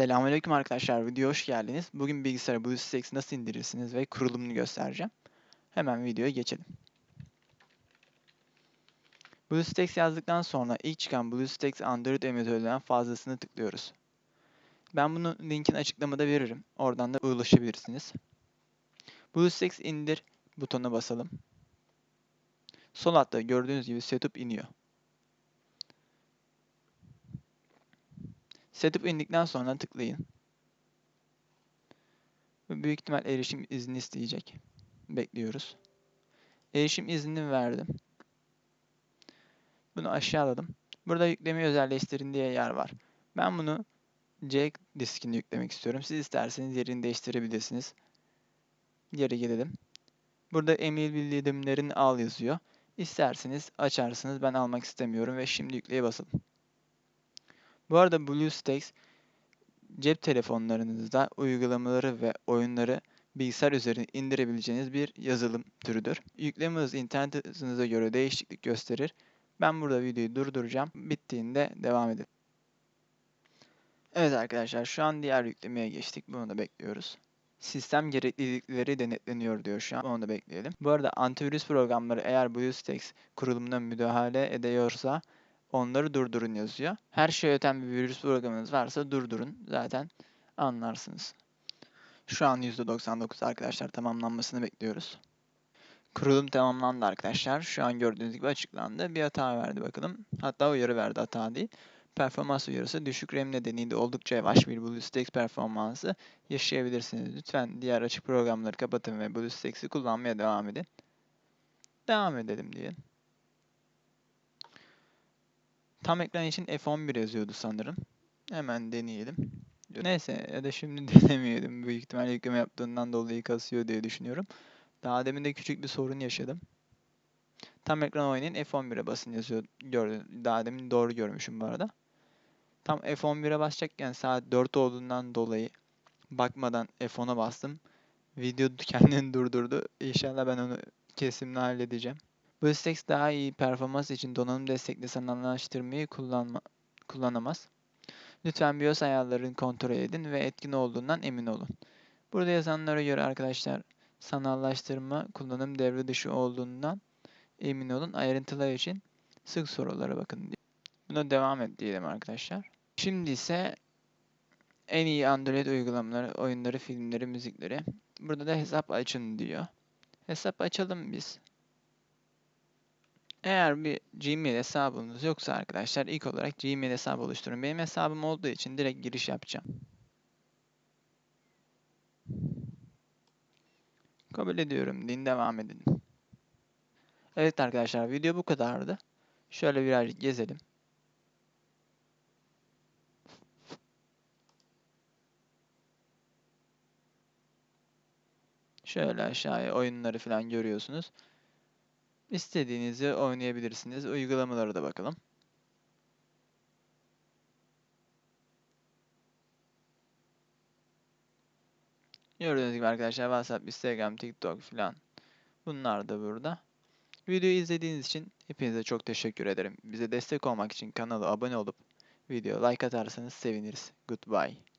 Selamünaleyküm arkadaşlar, videoya hoş geldiniz. Bugün bilgisayara BlueStacks nasıl indirirsiniz ve kurulumunu göstereceğim. Hemen videoya geçelim. BlueStacks yazdıktan sonra ilk çıkan BlueStacks Android emülatöründen fazlasını tıklıyoruz. Ben bunu linkin açıklamada veririm. Oradan da ulaşabilirsiniz. BlueStacks indir butonuna basalım. Sol altta gördüğünüz gibi setup iniyor. Setup indikten sonra tıklayın. Büyük ihtimal erişim izni isteyecek. Bekliyoruz. Erişim iznini verdim. Bunu aşağıladım. Burada yüklemi özelleştirin diye yer var. Ben bunu C diskini yüklemek istiyorum. Siz isterseniz yerini değiştirebilirsiniz. Geri gelelim. Burada emir bildirimlerini al yazıyor. İsterseniz açarsınız. Ben almak istemiyorum ve şimdi yükleye basalım. Bu arada BlueStacks cep telefonlarınızda uygulamaları ve oyunları bilgisayar üzerine indirebileceğiniz bir yazılım türüdür. Yükleme hızı internet hızınıza göre değişiklik gösterir. Ben burada videoyu durduracağım. Bittiğinde devam edelim. Evet arkadaşlar şu an diğer yüklemeye geçtik. Bunu da bekliyoruz. Sistem gereklilikleri denetleniyor diyor şu an. Onu da bekleyelim. Bu arada antivirüs programları eğer BlueStacks kurulumuna müdahale ediyorsa onları durdurun yazıyor. Her şey öten bir virüs programınız varsa durdurun. Zaten anlarsınız. Şu an %99 arkadaşlar tamamlanmasını bekliyoruz. Kurulum tamamlandı arkadaşlar. Şu an gördüğünüz gibi açıklandı. Bir hata verdi bakalım. Hatta uyarı verdi hata değil. Performans uyarısı düşük RAM nedeniyle oldukça yavaş bir BlueStacks performansı yaşayabilirsiniz. Lütfen diğer açık programları kapatın ve BlueStacks'i kullanmaya devam edin. Devam edelim diyelim. Tam ekran için F11 yazıyordu sanırım. Hemen deneyelim. Neyse ya da şimdi denemeyelim. Büyük ihtimalle yükleme yaptığından dolayı kasıyor diye düşünüyorum. Daha demin de küçük bir sorun yaşadım. Tam ekran oynayın F11'e basın yazıyor. Gördüm. Daha demin doğru görmüşüm bu arada. Tam F11'e basacakken saat 4 olduğundan dolayı bakmadan F10'a bastım. Video kendini durdurdu. İnşallah ben onu kesimle halledeceğim. BlueStacks daha iyi performans için donanım destekli sanallaştırmayı kullanma, kullanamaz. Lütfen BIOS ayarlarını kontrol edin ve etkin olduğundan emin olun. Burada yazanlara göre arkadaşlar sanallaştırma kullanım devre dışı olduğundan emin olun. Ayrıntılar için sık sorulara bakın. Buna devam et diyelim arkadaşlar. Şimdi ise en iyi Android uygulamaları, oyunları, filmleri, müzikleri. Burada da hesap açın diyor. Hesap açalım biz. Eğer bir Gmail hesabınız yoksa arkadaşlar ilk olarak Gmail hesabı oluşturun. Benim hesabım olduğu için direkt giriş yapacağım. Kabul ediyorum deyin devam edin. Evet arkadaşlar video bu kadardı. Şöyle birazcık gezelim. Şöyle aşağıya oyunları falan görüyorsunuz. İstediğinizi oynayabilirsiniz. Uygulamalara da bakalım. Gördüğünüz gibi arkadaşlar WhatsApp, Instagram, TikTok falan bunlar da burada. Videoyu izlediğiniz için hepinize çok teşekkür ederim. Bize destek olmak için kanala abone olup video like atarsanız seviniriz. Goodbye.